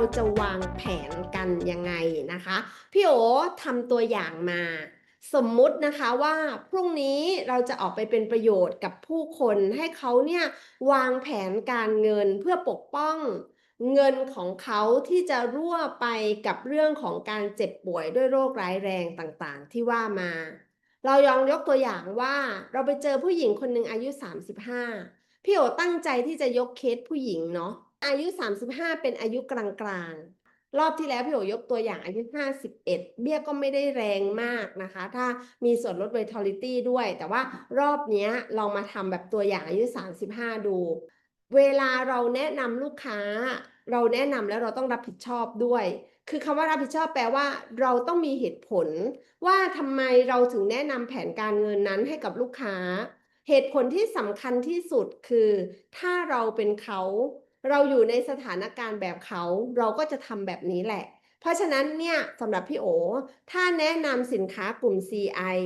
เราจะวางแผนกันยังไงนะคะ พี่โอทำตัวอย่างมา สมมุตินะคะว่าพรุ่งนี้เราจะออกไปเป็นประโยชน์กับผู้คนให้เขาเนี่ยวางแผนการเงินเพื่อปกป้องเงินของเขาที่จะรั่วไปกับเรื่องของการเจ็บป่วยด้วยโรคร้ายแรงต่างๆ ที่ว่ามา เรายองยกตัวอย่างว่าเราไปเจอผู้หญิงคนหนึ่งอายุ 35 พี่โอตั้งใจที่จะยกเคสผู้หญิงเนาะ อายุ 35 เป็นอายุกลางๆ รอบที่แล้วพี่โอยกตัวอย่างอายุ 51 เบี้ยก็ไม่ได้แรงมากนะคะ ถ้ามีส่วนลด vitality ด้วย แต่ว่ารอบนี้ลองมาทำแบบตัวอย่างอายุ 35 ดู เวลาเราแนะนำลูกค้า เราแนะนำแล้วเราต้องรับผิดชอบด้วยคือคำว่ารับผิดชอบแปลว่า เราต้องมีเหตุผล ว่าทำไมเราถึงแนะนำแผนการเงินนั้นให้กับลูกค้า เหตุผลที่สำคัญที่สุดคือ ถ้าเราเป็นเขา เราอยู่ในสถานการณ์แบบเขาเราก็จะทำแบบนี้แหละ เพราะฉะนั้นเนี่ยสำหรับพี่โอ ถ้าแนะนำสินค้ากลุ่ม CI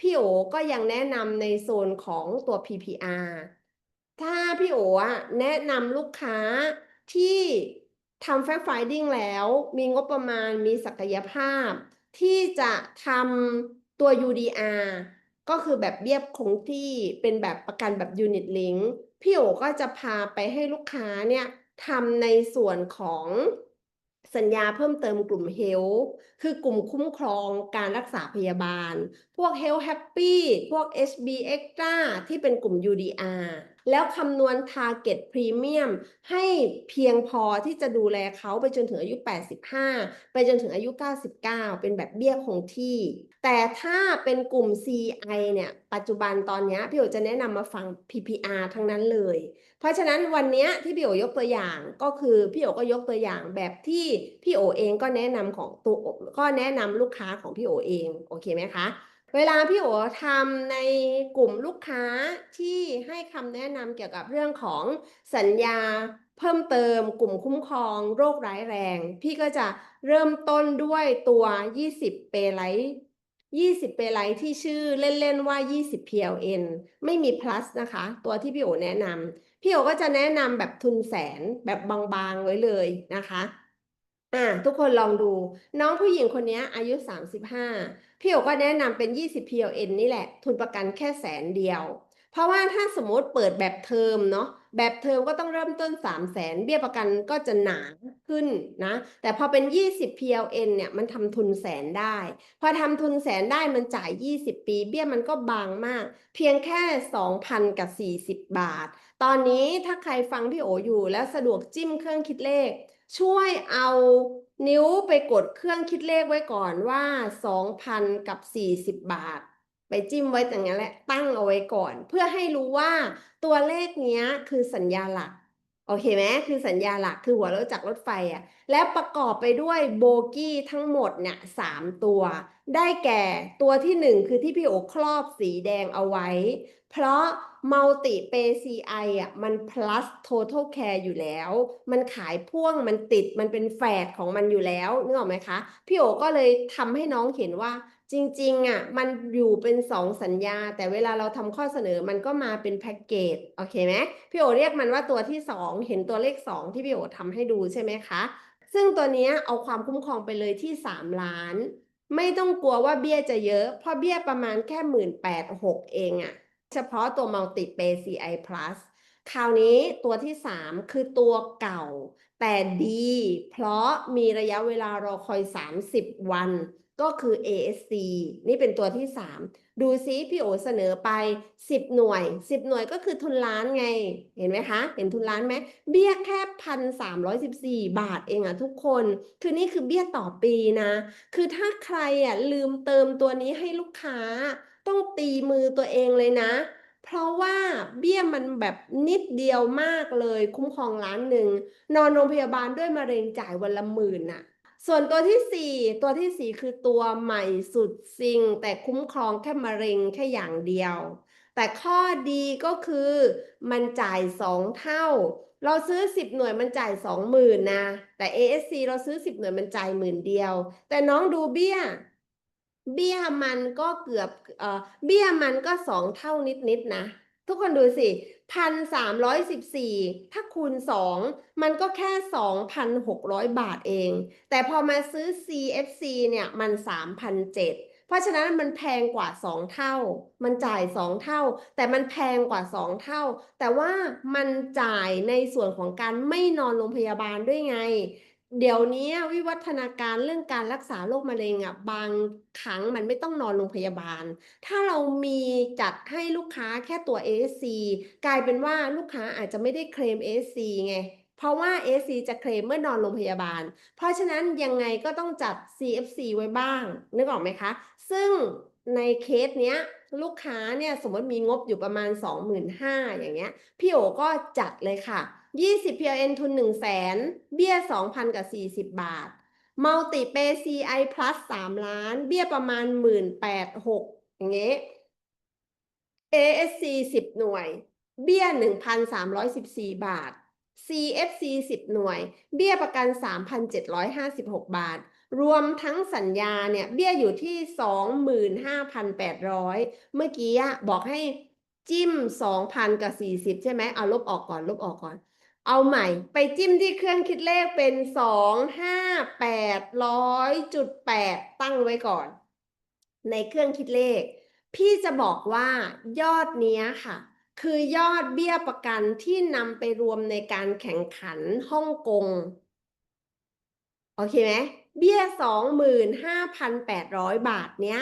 พี่โอก็ยังแนะนำในโซนของตัว PPR ถ้าพี่โอแนะนำลูกค้าที่ทำ fact finding แล้วมีงบประมาณมีศักยภาพ ที่จะทำตัว UDR ก็คือแบบเบี้ยคงที่เป็นแบบประกันแบบ Unit Link พี่โอก็จะพาไปให้ลูกค้าเนี่ยทำในส่วนของสัญญาเพิ่มเติมกลุ่มเฮลคือกลุ่มคุ้มครองการรักษาพยาบาล พวก Health Happy พวก HB Extra ที่เป็นกลุ่ม UDR แล้วคำนวณ Target Premium ให้เพียงพอที่จะดูแลเขาไปจนถึงอายุ 85 ไปจนถึงอายุ 99 เป็นแบบเบี้ยคงที่ แต่ถ้าเป็นกลุ่ม CI เนี่ย ปัจจุบันตอนนี้พี่โอจะแนะนำมาฟัง PPR ทั้งนั้นเลย เพราะฉะนั้นวันนี้ที่พี่โอยกตัวอย่างก็คือพี่โอก็ยกตัวอย่างแบบที่พี่โอเองก็แนะนำของตัวก็แนะนำลูกค้าของพี่โอเอง โอเคไหมคะเวลาพี่โอทำในกลุ่มลูกค้าที่ให้คำแนะนำเกี่ยวกับเรื่องของสัญญาเพิ่มเติมกลุ่มคุ้มครองโรคร้ายแรง พี่ก็จะเริ่มต้นด้วยตัว 20 เปไลท์20 เปไลท์ที่ชื่อเล่น ๆ ว่า 20 PLN ไม่มี plus นะคะ ตัวที่พี่โอแนะนำพี่โอก็จะแนะนำแบบทุนแสนแบบบางๆ ไว้เลยนะคะอ่าทุกคนลองดู น้องผู้หญิงคนนี้อายุ 35 พี่โอก็แนะนำเป็น 20 PLN นี่แหละ ทุนประกันแค่แสนเดียว เพราะว่าถ้าสมมติเปิดแบบเทอมเนาะแบบเทอมก็ต้องเริ่มต้น 3 0 0แสนเบี้ยประกันก็จะหนาขึ้นนะ แต่พอเป็น 20 PLN เนี่ยมันทำทุนแสนได้ พอทำทุนแสนได้มันจ่าย 20 ปี เบี้ยมันก็บางมาก เพียงแค่ 2,000 กับ 40 บาท ตอนนี้ถ้าใครฟังพี่โออยู่แล้วสะดวกจิ้มเครื่องคิดเลข ช่วยเอานิ้วไปกดเครื่องคิดเลขไว้ก่อนว่า 2,000 กับ 40 บาท ไปจิ้มไว้อย่างนั้นแหละตั้งเอาไว้ก่อน เพื่อให้รู้ว่าตัวเลขเนี้ยคือสัญญาหลัก โอเคไหมคือสัญญาหลักคือหัวรถจากรถไฟอะ แล้วประกอบไปด้วยโบกี้ทั้งหมดเนี่ยสามตัว ได้แก่ตัวที่หนึ่งคือที่พี่โอครอบสีแดงเอาไว้ เพราะ Multi Pay CI อะมัน plus Total Care อยู่แล้ว มันขายพ่วงมันติดมันเป็นแฝดของมันอยู่แล้วนึกออกไหมคะ พี่โอก็เลยทำให้น้องเห็นว่าจริงๆอะมันอยู่เป็นสองสัญญา แต่เวลาเราทำข้อเสนอมันก็มาเป็นแพ็กเกจโอเคไหมพี่โอเรียกมันว่าตัวที่สองเห็นตัวเลขสองที่พี่โอทำให้ดูใช่ไหมคะ ซึ่งตัวนี้เอาความคุ้มครองไปเลยที่สามล้าน ไม่ต้องกลัวว่าเบี้ยจะเยอะ เพราะเบี้ยประมาณแค่หมื่นแปดหกเองอะเฉพาะตัว Multi Pay CI Plus คราวนี้ตัวที่ 3 คือตัวเก่า แต่ดี เพราะมีระยะเวลารอคอย 30 วัน ก็คือ ASC นี่เป็นตัวที่ 3 ดูซิพี่โอเสนอไป 10 หน่วย 10 หน่วยก็คือทุนล้านไง เห็นไหมคะ เห็นทุนล้านไหม เบี้ยแค่พันสามร้อยสิบสี่บาทเองอะทุกคน คือนี่คือเบี้ยต่อปีนะ คือถ้าใครอะลืมเติมตัวนี้ให้ลูกค้า ต้องตีมือตัวเองเลยนะ เพราะว่าเบี้ยมันแบบนิดเดียวมากเลย คุ้มครองล้านหนึ่ง นอนโรงพยาบาลด้วยมะเร็งจ่ายวันละหมื่นน่ะ ส่วนตัวที่สี่ตัวที่สี่คือตัวใหม่สุดซิง แต่คุ้มครองแค่มะเร็งแค่อย่างเดียว แต่ข้อดีก็คือมันจ่ายสองเท่า เราซื้อ10หน่วยมันจ่าย20,000นนะ แต่ ASC เราซื้อ10หน่วยมันจ่ายหมื่นเดียว แต่น้องดูเบี้ย เบี้ยมันก็เกือบเออเบี้ยมันก็สองเท่านิดๆนะทุกคนดูสิ พันสามร้อยสิบสี่ถ้าคูณสองมันก็แค่สองพันหกร้อยบาทเอง แต่พอมาซื้อ CFC เนี่ยมันสามพันเจ็ดเพราะฉะนั้นมันแพงกว่าสองเท่า มันจ่ายสองเท่า แต่มันแพงกว่าสองเท่า แต่ว่ามันจ่ายในส่วนของการไม่นอนโรงพยาบาลด้วยไง เดี๋ยวนี้วิวัฒนาการเรื่องการรักษาโรคมะเร็งอะบางครั้งมันไม่ต้องนอนโรงพยาบาล ถ้าเรามีจัดให้ลูกค้าแค่ตัว ASC กลายเป็นว่าลูกค้าอาจจะไม่ได้เคลม ASC ไง เพราะว่า ASC จะเคลมเมื่อนอนโรงพยาบาล เพราะฉะนั้นยังไงก็ต้องจัด CFC ไว้บ้าง นึกออกไหมคะ ซึ่งในเคสเนี้ยลูกค้าเนี่ยสมมติมีงบอยู่ประมาณ 25,000อย่างเงี้ยพี่โอก็จัดเลยค่ะ 20 PLN ทุน1 0 0 0 0แสนเบี้ย2,000กับ40บาทมัลติเป CI plus 3ล้าน เบี้ยประมาณ18,600อย่างเงี้ย ASC 10หน่วย เบี้ย1,314บาท CFC 10หน่วย เบี้ยประกัน3,756บาท รวมทั้งสัญญาเนี่ย เบี้ยอยู่ที่25,800เมื่อกี้บอกให้จิ้ม2,000กับ40ใช่ไหมเอาลบออกก่อนลบออกก่อน เอาใหม่ ไปจิ้มที่เครื่องคิดเลขเป็น2,5,800.8ตั้งไว้ก่อน ในเครื่องคิดเลข พี่จะบอกว่ายอดเนี้ยค่ะ คือยอดเบี้ยประกันที่นำไปรวมในการแข่งขันฮ่องกงโอเคไหมเบี้ยสองหมื่นห้าพันแปดร้อยบาทเนี้ย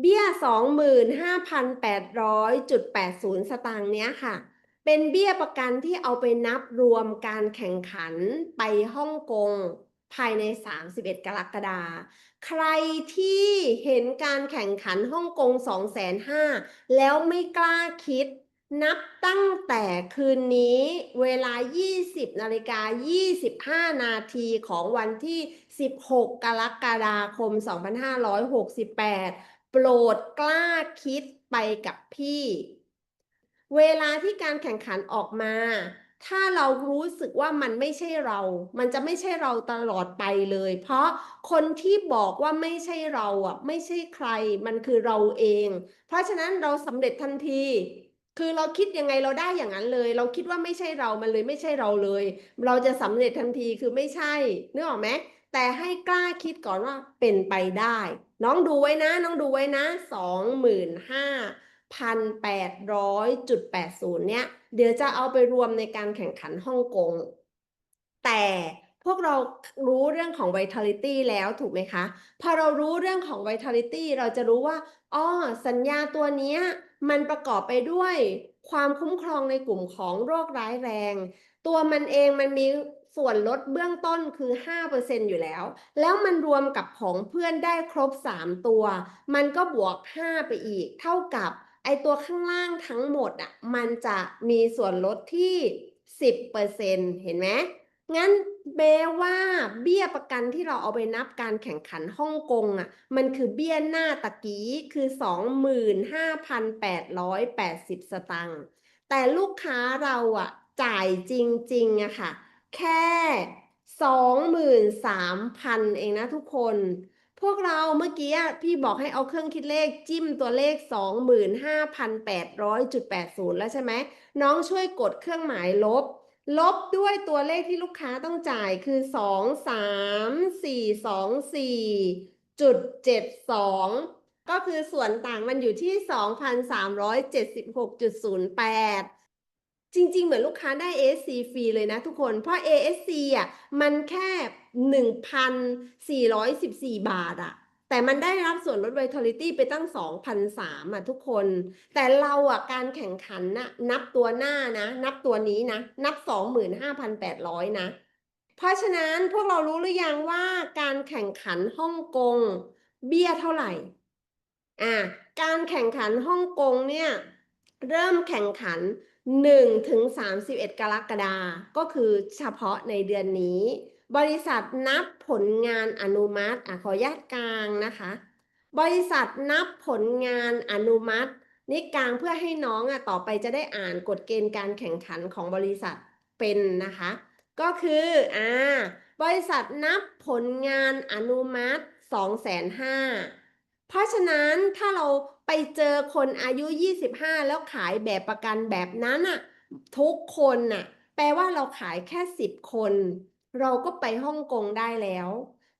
เบี้ยสองหมื่นห้าพันแปดร้อยจุดแปดศูนย์สตางค์เนี้ยค่ะ เป็นเบี้ยประกันที่เอาไปนับรวมการแข่งขันไปฮ่องกงภายใน 31 กรกฎาคม ใครที่เห็นการแข่งขันฮ่องกง2 5 0 0 0แล้วไม่กล้าคิด นับตั้งแต่คืนนี้เวลา 20นาฬิกา25 นาทีของวันที่ 16 กรกฎาคม 2568 โปรดกล้าคิดไปกับพี่ เวลาที่การแข่งขันออกมา ถ้าเรารู้สึกว่ามันไม่ใช่เรา มันจะไม่ใช่เราตลอดไปเลย เพราะคนที่บอกว่าไม่ใช่เราอะ ไม่ใช่ใคร มันคือเราเอง เพราะฉะนั้นเราสำเร็จทันทีคือเราคิดยังไงเราได้อย่างนั้นเลย เราคิดว่าไม่ใช่เรา มันเลยไม่ใช่เราเลย เราจะสำเร็จทันทีคือไม่ใช่นึกออกไหมแต่ให้กล้าคิดก่อนว่าเป็นไปได้ น้องดูไว้นะ น้องดูไว้นะสองหมื่นห้า พันแปดร้อยจุดแปดศูนย์เนี่ย เดี๋ยวจะเอาไปรวมในการแข่งขันฮ่องกง แต่พวกเรารู้เรื่องของ vitality แล้วถูกไหมคะ พอเรารู้เรื่องของ vitality เราจะรู้ว่า อ๋อ สัญญาตัวนี้มันประกอบไปด้วยความคุ้มครองในกลุ่มของโรคร้ายแรง ตัวมันเองมันมีส่วนลดเบื้องต้นคือ 5%อยู่แล้ว แล้วมันรวมกับของเพื่อนได้ครบ 3 ตัว มันก็บวก 5 ไปอีก เท่ากับ ไอตัวข้างล่างทั้งหมดอะมันจะมีส่วนลดที่10%เห็นไหมงั้นแม้ว่าเบี้ยประกันที่เราเอาไปนับการแข่งขันฮ่องกงอะมันคือเบี้ยหน้าตะกี้คือ25,880สตังค์แต่ลูกค้าเราอะจ่ายจริงๆอะค่ะ แค่23,000เองนะทุกคน พวกเราเมื่อกี้พี่บอกให้เอาเครื่องคิดเลขจิ้มตัวเลข 25,800.80 แล้วใช่ไหม น้องช่วยกดเครื่องหมายลบ ลบด้วยตัวเลขที่ลูกค้าต้องจ่ายคือ 2 3 4 2 4จุด72 ก็คือส่วนต่างมันอยู่ที่ 2,376.08 จริง ๆ เหมือนลูกค้าได้ ASC ฟรีเลยนะทุกคน เพราะ ASC อะมันแค่ 1,414 บาทอะ แต่มันได้รับส่วนลด Vitality ไปตั้ง 2,003อะทุกคน แต่เราอะการแข่งขันนะนับตัวหน้านะ นับตัวนี้นะ นับ 25,800 นะ เพราะฉะนั้นพวกเรารู้หรือยังว่าการแข่งขันฮ่องกงเบี้ยเท่าไหร่ อ่า การแข่งขันฮ่องกงเนี่ย เริ่มแข่งขัน 1ถึง31 กรกฎาก็คือเฉพาะในเดือนนี้ บริษัทนับผลงานอนุมัติอะขออนุญาตกลางนะคะ บริษัทนับผลงานอนุมัตินี่กลางเพื่อให้น้องอะต่อไปจะได้อ่านกฎเกณฑ์การแข่งขันของบริษัทเป็นนะคะ ก็คืออ่าบริษัทนับผลงานอนุมัติ2 5 0 0 0 0เพราะฉะนั้นถ้าเรา ไปเจอคนอายุ 25 แล้วขายแบบประกันแบบนั้นอะทุกคนน่ะ แปลว่าเราขายแค่ 10 คน เราก็ไปฮ่องกงได้แล้ว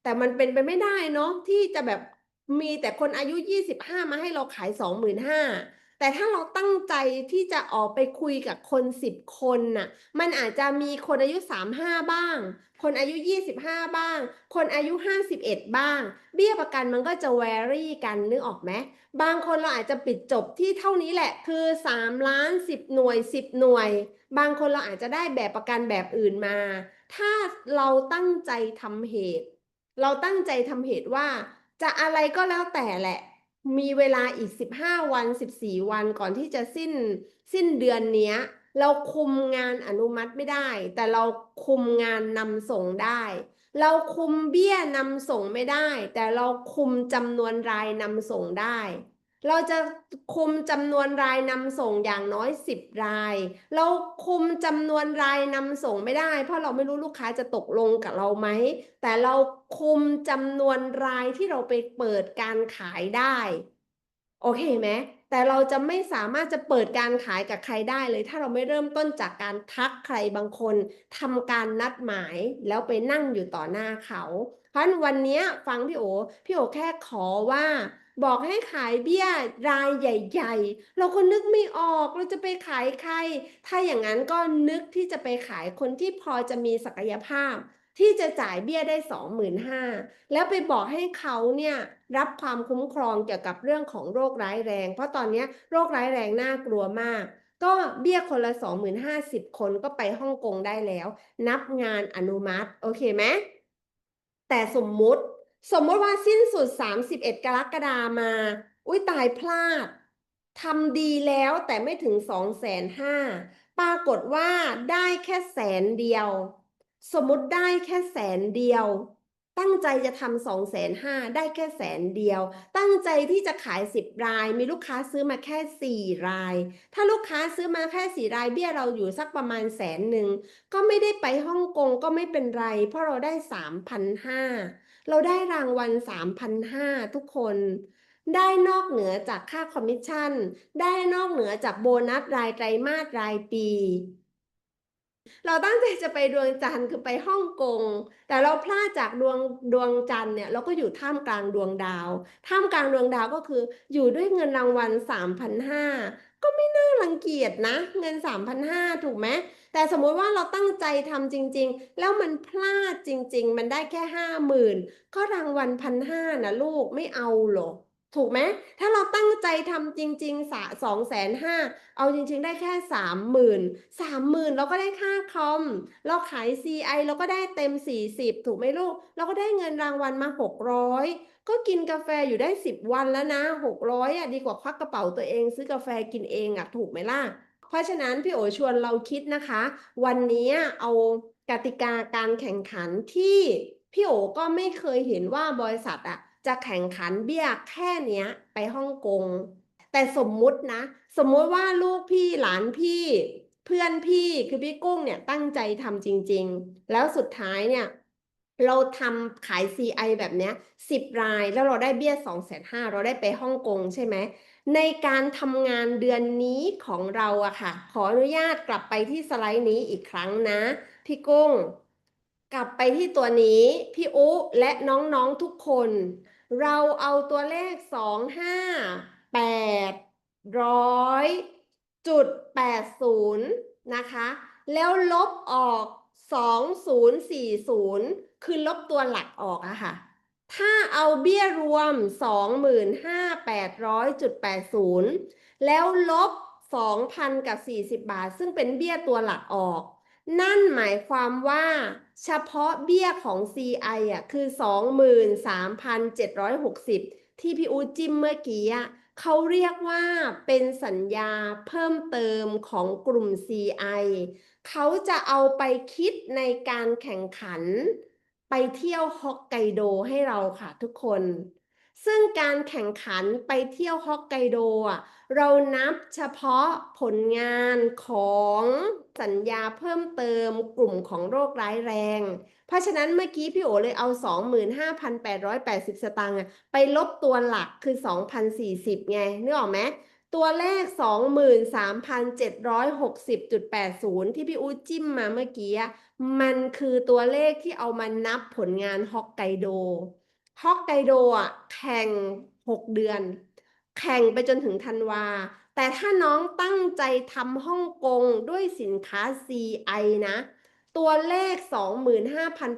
แต่มันเป็นไปไม่ได้เนาะที่จะแบบมีแต่คนอายุ 25 มาให้เราขาย 25,000 แต่ถ้าเราตั้งใจที่จะออกไปคุยกับคน10คนน่ะ มันอาจจะมีคนอายุ35บ้าง คนอายุ25บ้าง คนอายุ51บ้าง เบี้ยประกันมันก็จะแวรี่กันนึกออกไหมบางคนเราอาจจะปิดจบที่เท่านี้แหละ คือ3ล้าน10หน่วย10หน่วย บางคนเราอาจจะได้แบบประกันแบบอื่นมา ถ้าเราตั้งใจทำเหตุ เราตั้งใจทำเหตุว่าจะอะไรก็แล้วแต่แหละ มีเวลาอีก 15 วัน 14 วันก่อนที่จะสิ้นสิ้นเดือนเนี้ย เราคุมงานอนุมัติไม่ได้ แต่เราคุมงานนำส่งได้ เราคุมเบี้ยนำส่งไม่ได้ แต่เราคุมจำนวนรายนำส่งได้ เราจะคุมจำนวนรายนำส่งอย่างน้อย 10 ราย เราคุมจำนวนรายนำส่งไม่ได้ เพราะเราไม่รู้ลูกค้าจะตกลงกับเราไหม แต่เราคุมจำนวนรายที่เราไปเปิดการขายได้ โอเคไหมแต่เราจะไม่สามารถจะเปิดการขายกับใครได้เลย ถ้าเราไม่เริ่มต้นจากการทักใครบางคนทำการนัดหมายแล้วไปนั่งอยู่ต่อหน้าเขา เพราะนวันนี้ฟังพี่โอพี่โอแค่ขอว่า บอกให้ขายเบี้ยรายใหญ่ ๆ เราก็นึกไม่ออกเราจะไปขายใคร ถ้าอย่างนั้นก็นึกที่จะไปขายคนที่พอจะมีศักยภาพ ที่จะจ่ายเบี้ยได้25,000แล้วไปบอกให้เขาเนี่ยรับความคุ้มครองเกี่ยวกับเรื่องของโรคร้ายแรง เพราะตอนนี้โรคร้ายแรงน่ากลัวมากก็เบี้ยคนละ25,000คนก็ไปฮ่องกงได้แล้ว นับงานอนุมัติ โอเคไหมแต่สมมุติ สมมติว่าสิ้นสุด 31 กรกฎามา อุ้ยตายพลาดทำดีแล้วแต่ไม่ถึง2,500,000ปรากฏว่าได้แค่แสนเดียว สมมติได้แค่แสนเดียว ตั้งใจจะทำสองแสนห้าได้แค่แสนเดียว ตั้งใจที่จะขายสิบราย มีลูกค้าซื้อมาแค่สี่ราย ถ้าลูกค้าซื้อมาแค่สี่รายเบี้ยเราอยู่สักประมาณแสนหนึ่ง ก็ไม่ได้ไปฮ่องกงก็ไม่เป็นไร เพราะเราได้สามพันห้า เราได้รางวัลสามพันห้าทุกคน ได้นอกเหนือจากค่าคอมมิชชั่น ได้นอกเหนือจากโบนัสรายไตรมาสรายปี เราตั้งใจจะไปดวงจันทร์คือไปฮ่องกง แต่เราพลาดจากดวงดวงจันทร์เนี่ย เราก็อยู่ท่ามกลางดวงดาว ท่ามกลางดวงดาวก็คือ อยู่ด้วยเงินรางวัล3,500 ก็ไม่น่ารังเกียจนะ เงิน 3,500 ถูกไหมแต่สมมุติว่าเราตั้งใจทำจริง ๆ แล้วมันพลาดจริง ๆ มันได้แค่ห้าหมื่นก็รางวัลพันห้านะลูกไม่เอาหรอถูกไหมถ้าเราตั้งใจทำจริง ๆ สะสองแสนห้าเอาจริง ๆ ได้แค่สามหมื่นสามหมื่นเราก็ได้ค่าคอม เราขาย CI เราก็ได้เต็มสี่สิบถูกไหมลูก เราก็ได้เงินรางวัลมาห ก็กินกาแฟอยู่ได้สิบวันแล้วนะหกร้อยอะดีกว่าควักกระเป๋าตัวเอง ซื้อกาแฟกินเองอะถูกไหมล่ะ เพราะฉะนั้นพี่โอชวนเราคิดนะคะ วันนี้เอากติกาการแข่งขันที่พี่โอก็ไม่เคยเห็นว่าบริษัทอะจะแข่งขันเบี้ยแค่เนี้ย ไปฮ่องกงแต่สมมุตินะ สมมุติว่าลูกพี่หลานพี่ เพื่อนพี่คือพี่กุ้งเนี่ยตั้งใจทำจริง ๆ แล้วสุดท้ายเนี่ย เราทำขาย CI แบบเนี้ยสิบรายแล้วเราได้เบี้ยสองแสนห้าเราได้ไปฮ่องกงใช่ไหม ในการทำงานเดือนนี้ของเราอะค่ะ ขออนุญาตกลับไปที่สไลด์นี้อีกครั้งนะ พี่กุ้ง กลับไปที่ตัวนี้ พี่อุและน้องๆทุกคน เราเอาตัวเลขสองห้าแปดร้อยจุดแปดศูนย์นะคะ แล้วลบออกสองศูนย์สี่ศูนย์ คือลบตัวหลักออกอะค่ะ ถ้าเอาเบี้ยรวม 25,800.80 แล้วลบ 2,000 กับ 40 บาท ซึ่งเป็นเบี้ยตัวหลักออก นั่นหมายความว่าเฉพาะเบี้ยของ CI อะคือ 23,760 ที่พี่อูจิ้มเมื่อกี้อะเขาเรียกว่าเป็นสัญญาเพิ่มเติมของกลุ่ม CI เขาจะเอาไปคิดในการแข่งขัน ไปเที่ยวฮอกไกโดให้เราค่ะทุกคน ซึ่งการแข่งขันไปเที่ยวฮอกไกโดอะเรานับเฉพาะผลงานของสัญญาเพิ่มเติมกลุ่มของโรคร้ายแรง เพราะฉะนั้นเมื่อกี้พี่โอเลยเอา 25,880 สตางค์ไปลบตัวหลักคือ 2,040 ไงนึกออกไหม ตัวเลข 23,760.80 ที่พี่อูจิ้มมาเมื่อกี้ มันคือตัวเลขที่เอามานับผลงานฮอกไกโด ฮอกไกโดอะแข่ง 6 เดือน แข่งไปจนถึงธันวา แต่ถ้าน้องตั้งใจทำฮ่องกงด้วยสินค้า CI นะ ตัวเลข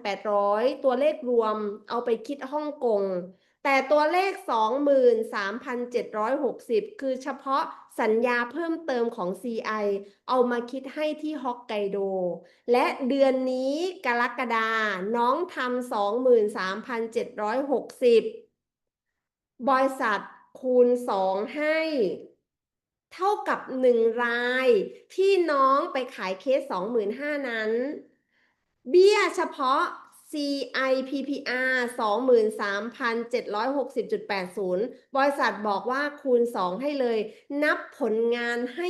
25,800 ตัวเลขรวมเอาไปคิดฮ่องกง แต่ตัวเลข 23,760 คือเฉพาะสัญญาเพิ่มเติมของ CI เอามาคิดให้ที่ฮอกไกโด และเดือนนี้กรกฎาน้องทำ23,760 บริษัทคูณ 2 ให้ เท่ากับ 1 รายที่น้องไปขายเคส 25,000 นั้น เบี้ยเฉพาะ CIPPR 23,760.80 บริษัทบอกว่าคูณ 2 ให้เลย นับผลงานให้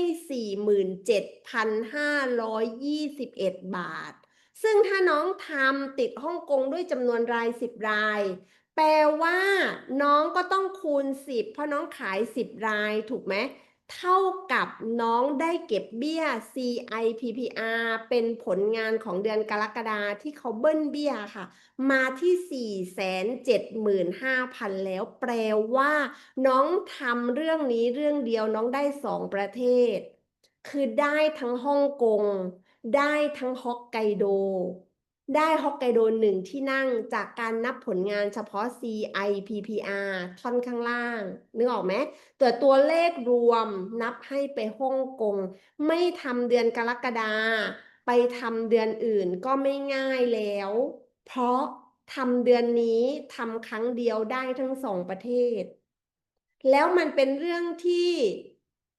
47,521 บาท ซึ่งถ้าน้องทำติดฮ่องกงด้วยจำนวนราย 10 ราย แปลว่าน้องก็ต้องคูณ 10 เพราะน้องขาย 10 รายถูกไหม เท่ากับน้องได้เก็บเบี้ย CIPPR เป็นผลงานของเดือนกรกฎาที่เขาเบิ้ลเบี้ยค่ะ มาที่ 475,000 แล้วแปลว่า น้องทำเรื่องนี้เรื่องเดียวน้องได้ 2 ประเทศ คือได้ทั้งฮ่องกง ได้ทั้งฮอกไกโด ได้ฮอกไกโดหนึ่งที่นั่งจากการนับผลงานเฉพาะ CIPPR ท่อนข้างล่าง นึกออกไหมแต่ตัวเลขรวมนับให้ไปฮ่องกง ไม่ทำเดือนกรกฎาไปทำเดือนอื่นก็ไม่ง่ายแล้ว เพราะทำเดือนนี้ทำครั้งเดียวได้ทั้งสองประเทศ แล้วมันเป็นเรื่องที่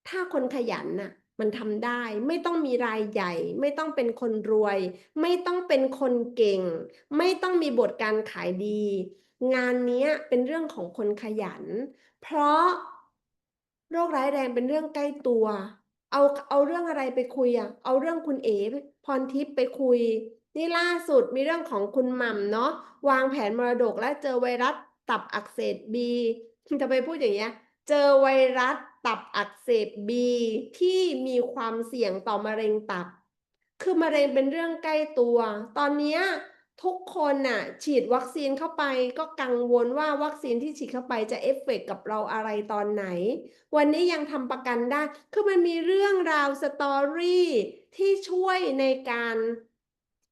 ถ้าคนขยันน่ะ มันทำได้ ไม่ต้องมีรายใหญ่ ไม่ต้องเป็นคนรวย ไม่ต้องเป็นคนเก่ง ไม่ต้องมีบทการขายดี งานนี้เป็นเรื่องของคนขยัน เพราะโรคร้ายแรงเป็นเรื่องใกล้ตัว เอาเอาเรื่องอะไรไปคุยอะเอาเรื่องคุณเอ๋พรทิพย์ไปคุย นี่ล่าสุดมีเรื่องของคุณหม่ำเนาะวางแผนมรดกและเจอไวรัสตับอักเสบบีจะไปพูดอย่างเงี้ย เจอไวรัส ตับอักเสบบีที่มีความเสี่ยงต่อมะเร็งตับ คือมะเร็งเป็นเรื่องใกล้ตัว ตอนนี้ทุกคนน่ะ ฉีดวัคซีนเข้าไปก็กังวลว่าวัคซีนที่ฉีดเข้าไปจะเอฟเฟกต์กับเราอะไรตอนไหน วันนี้ยังทำประกันได้ คือมันมีเรื่องราวสตอรี่ที่ช่วยในการ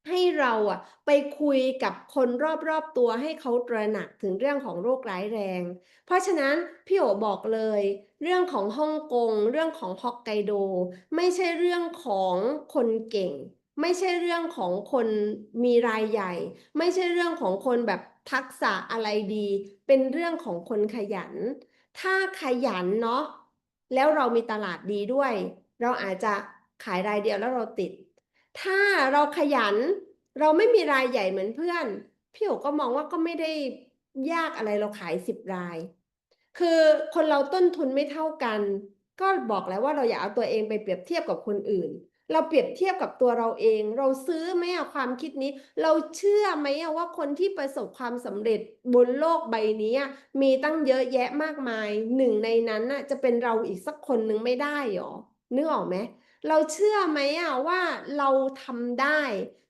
ให้เราอะไปคุยกับคนรอบๆตัวให้เขาตระหนักถึงเรื่องของโรคร้ายแรง เพราะฉะนั้นพี่โอบอกเลย เรื่องของฮ่องกงเรื่องของฮอกไกโด ไม่ใช่เรื่องของคนเก่ง ไม่ใช่เรื่องของคนมีรายใหญ่ ไม่ใช่เรื่องของคนแบบทักษะอะไรดี เป็นเรื่องของคนขยัน ถ้าขยันเนาะแล้วเรามีตลาดดีด้วย เราอาจจะขายรายเดียวแล้วเราติด ถ้าเราขยัน เราไม่มีรายใหญ่เหมือนเพื่อน พี่โอก็มองว่าก็ไม่ได้ยากอะไรเราขายสิบราย คือคนเราต้นทุนไม่เท่ากัน ก็บอกแล้วว่าเราอย่าเอาตัวเองไปเปรียบเทียบกับคนอื่น เราเปรียบเทียบกับตัวเราเอง เราซื้อไหมอะความคิดนี้ เราเชื่อไหมอะว่าคนที่ประสบความสำเร็จบนโลกใบนี้มีตั้งเยอะแยะมากมาย หนึ่งในนั้นน่ะจะเป็นเราอีกสักคนหนึ่งไม่ได้หรอนึกออกไหม เราเชื่อไหมอะว่าเราทำได้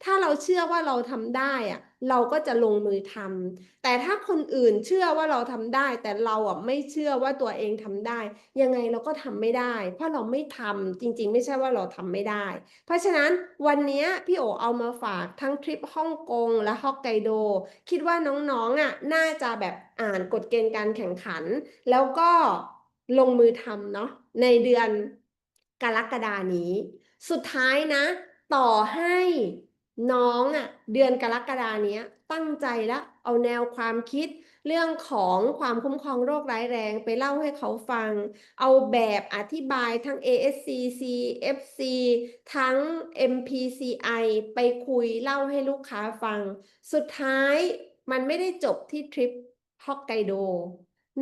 ถ้าเราเชื่อว่าเราทำได้อะเราก็จะลงมือทำแต่ถ้าคนอื่นเชื่อว่าเราทำได้ แต่เราอะไม่เชื่อว่าตัวเองทำได้ ยังไงเราก็ทำไม่ได้ เพราะเราไม่ทำจริง ๆ ไม่ใช่ว่าเราทำไม่ได้ เพราะฉะนั้นวันนี้พี่โอเอามาฝากทั้งทริปฮ่องกงและฮอกไกโด คิดว่าน้องๆอะน่าจะแบบอ่านกฎเกณฑ์การแข่งขัน แล้วก็ลงมือทำเนาะในเดือน กรกฎานี้ สุดท้ายนะ ต่อให้น้องอะเดือนกรกฎานี้ตั้งใจแล้วเอาแนวความคิดเรื่องของความคุ้มครองโรคร้ายแรงไปเล่าให้เขาฟัง เอาแบบอธิบายทั้ง ASC CFC ทั้ง MPCI ไปคุยเล่าให้ลูกค้าฟัง สุดท้ายมันไม่ได้จบที่ทริปฮอกไกโด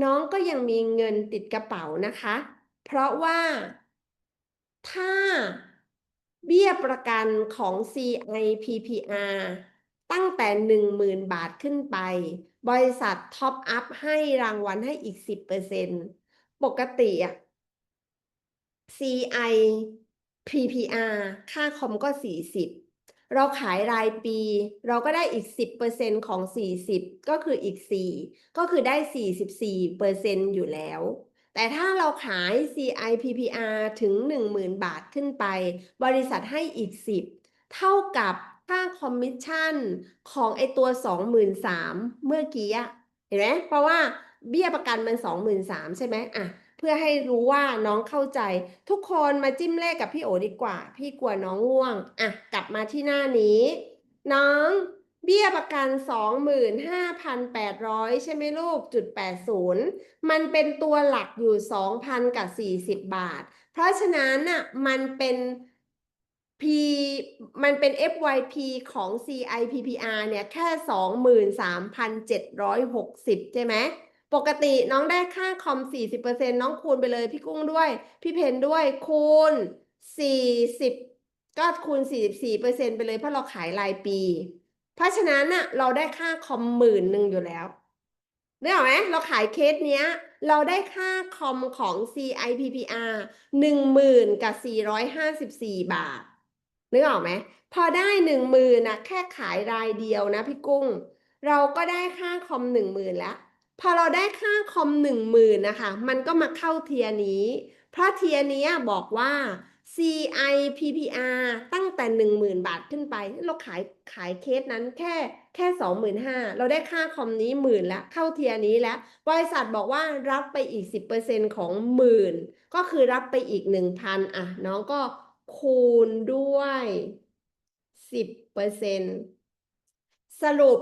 น้องก็ยังมีเงินติดกระเป๋านะคะ เพราะว่า ถ้าเบี้ยประกันของ CIPPR ตั้งแต่ 10,000 บาทขึ้นไป บริษัทท็อปอัพให้รางวัลให้อีก 10%ปกติอะ CI PPR ค่าคอมก็ 40 เราขายรายปี เราก็ได้อีก 10%ของ 40 ก็คืออีก 4 ก็คือได้ 44%อยู่แล้ว แต่ถ้าเราขาย CI PPR ถึง 10,000 บาทขึ้นไป บริษัทให้อีก 10 เท่ากับค่าคอมมิชชั่นของไอตัว 23,000เมื่อกี้เห็นไหมเพราะว่าเบี้ยประกันมัน 23,000ใช่ไหมอะเพื่อให้รู้ว่าน้องเข้าใจ ทุกคนมาจิ้มเลขกับพี่โอดีกว่า พี่กลัวน้องง่วง อะ กลับมาที่หน้านี้ น้อง เบี้ยประกัน 25,800 ใช่ไหมลูกจุด80 มันเป็นตัวหลักอยู่ 2,000 กับ 40 บาท เพราะฉะนั้นน่ะมันเป็น P มันเป็น FYP ของ CIPPR เนี่ยแค่ 23,760 ใช่ไหม ปกติน้องได้ค่าคอม 40%น้องคูณไปเลยพี่กุ้งด้วย พี่เพนด้วยคูณ 40 ก็คูณ 44%ไปเลยเพราะเราขายรายปี เพราะฉะนั้นน่ะเราได้ค่าคอมหมื่นหนึ่งอยู่แล้วนึกออกไหมเราขายเคสเนี้ย เราได้ค่าคอมของ CIPPR หนึ่งหมื่นกับสี่ร้อยห้าสิบสี่บาทนึกออกไหมพอได้หนึ่งหมื่นนะแค่ขายรายเดียวนะพี่กุ้ง เราก็ได้ค่าคอมหนึ่งหมื่นแล้ว พอเราได้ค่าคอมหนึ่งหมื่นนะคะ มันก็มาเข้าเทียนี้ เพราะเทียนี้บอกว่า CIPPR ตั้งแต่หนึ่งหมื่นบาทขึ้นไป เราขายขายเคสนั้นแค่แค่สองหมื่นห้าเราได้ค่าคอมนี้หมื่นแล้วเข้าเทียนี้แล้ว บริษัทบอกว่ารับไปอีกสิบเปอร์เซ็นของหมื่นก็คือรับไปอีกหนึ่งพันอะ น้องก็คูณด้วยสิบเปอร์เซ็นสรุป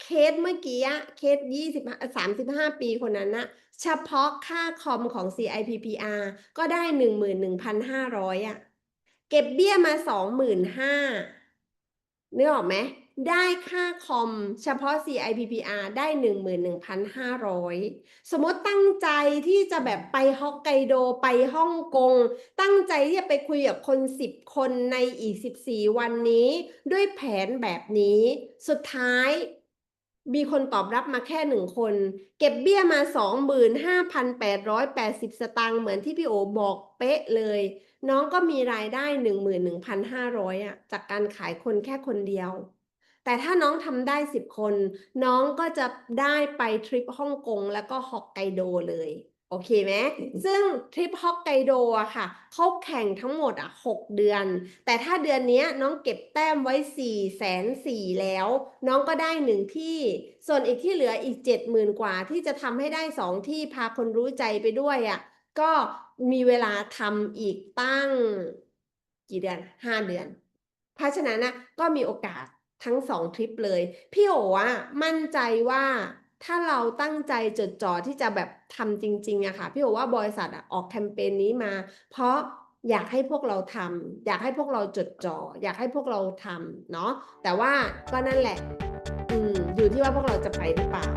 เคสเมื่อกี้เคสยี่สิบสามสิบห้าปีคนนั้นนะ เฉพาะค่าคอมของ CIPPR ก็ได้หนึ่งหมื่นหนึ่งพันห้าร้อยอะเก็บเบี้ยมาสองหมื่นห้านึกออกไหม ได้ค่าคอมเฉพาะ CIPPR ได้หนึ่งหมื่นหนึ่งพันห้าร้อยสมมติตั้งใจที่จะแบบไปฮอกไกโดไปฮ่องกง ตั้งใจที่จะไปคุยกับคนสิบคนในอีกสิบสี่วันนี้ ด้วยแผนแบบนี้ สุดท้าย มีคนตอบรับมาแค่หนึ่งคน เก็บเบี้ยมาสองหมื่นห้าพันแปดร้อยแปดสิบสตางค์เหมือนที่พี่โอบอกเป๊ะเลย น้องก็มีรายได้หนึ่งหมื่นหนึ่งพันห้าร้อยอะจากการขายคนแค่คนเดียว แต่ถ้าน้องทำได้สิบคน น้องก็จะได้ไปทริปฮ่องกงแล้วก็ฮอกไกโดเลย โอเคไหมซึ่งทริปฮอกไกโดอะค่ะเขาแข่งทั้งหมดอะหกเดือน แต่ถ้าเดือนนี้น้องเก็บแต้มไว้สี่แสนสี่แล้ว น้องก็ได้หนึ่งที่ ส่วนอีกที่เหลืออีกเจ็ดหมื่นกว่าที่จะทำให้ได้สองที่พาคนรู้ใจไปด้วยอะก็มีเวลาทำอีกตั้งกี่เดือนห้าเดือน เพราะฉะนั้นนะก็มีโอกาสทั้งสองทริปเลย พี่โออะมั่นใจว่า ถ้าเราตั้งใจจดจ่อที่จะแบบทำจริงๆอะค่ะ พี่บอกว่าบริษัทอะออกแคมเปญนี้มา เพราะอยากให้พวกเราทำอยากให้พวกเราจดจ่ออยากให้พวกเราทำเนาะแต่ว่าก็นั่นแหละ อืมอยู่ที่ว่าพวกเราจะไปหรือเปล่า